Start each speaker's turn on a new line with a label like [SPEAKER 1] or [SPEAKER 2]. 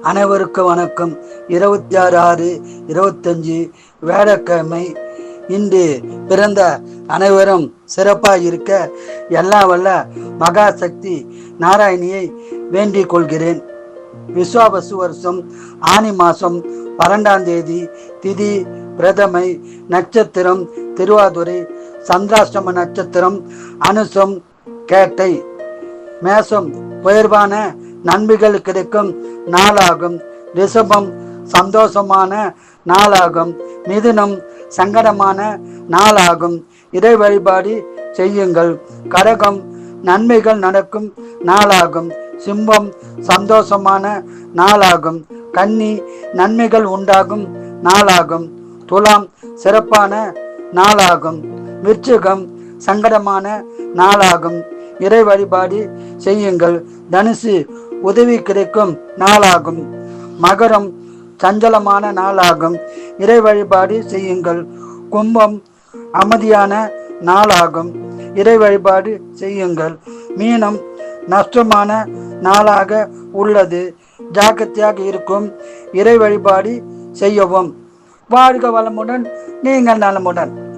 [SPEAKER 1] அனைவருக்கும் வணக்கம். இருபத்தி ஆறு ஆறு இருபத்தஞ்சு வேடக்கிழமை. இன்று பிறந்த அனைவரும் சிறப்பாக இருக்க எல்லா வல்ல மகாசக்தி நாராயணியை வேண்டிக் கொள்கிறேன். விஸ்வாபசு வருஷம் ஆனி மாதம் பன்னெண்டாம் தேதி திதி பிரதமை நட்சத்திரம் திருவாதுரை சந்திராஷ்டம நட்சத்திரம் அனுசம் கேட்டை மேசம் உயர்வான நன்மைகள் கிடைக்கும். நாளாகும். ரிஷபம் சந்தோஷமான நாளாகும். மிதுனம் சங்கடமான நாளாகும். இறை வழிபாடு செய்யுங்கள். கடகம் நன்மைகள் நடக்கும் நாளாகும். சிம்பம் சந்தோஷமான நாளாகும். கன்னி நன்மைகள் உண்டாகும் நாளாகும். துலாம் சிறப்பான நாளாகும். விருச்சிகம் சங்கடமான நாளாகும். இறை வழிபாடு செய்யுங்கள். தனுசு உதவி கிடைக்கும் நாளாகும். மகரம் சஞ்சலமான நாளாகும். இறை வழிபாடு செய்யுங்கள். கும்பம் அமைதியான நாளாகும். இறை வழிபாடு செய்யுங்கள். மீனம் நஷ்டமான நாளாக உள்ளது. ஜாக்கிரதையாக இருக்கும். இறை வழிபாடு செய்யவும். வாழ்க வளமுடன். நீங்கள் நலமுடன்.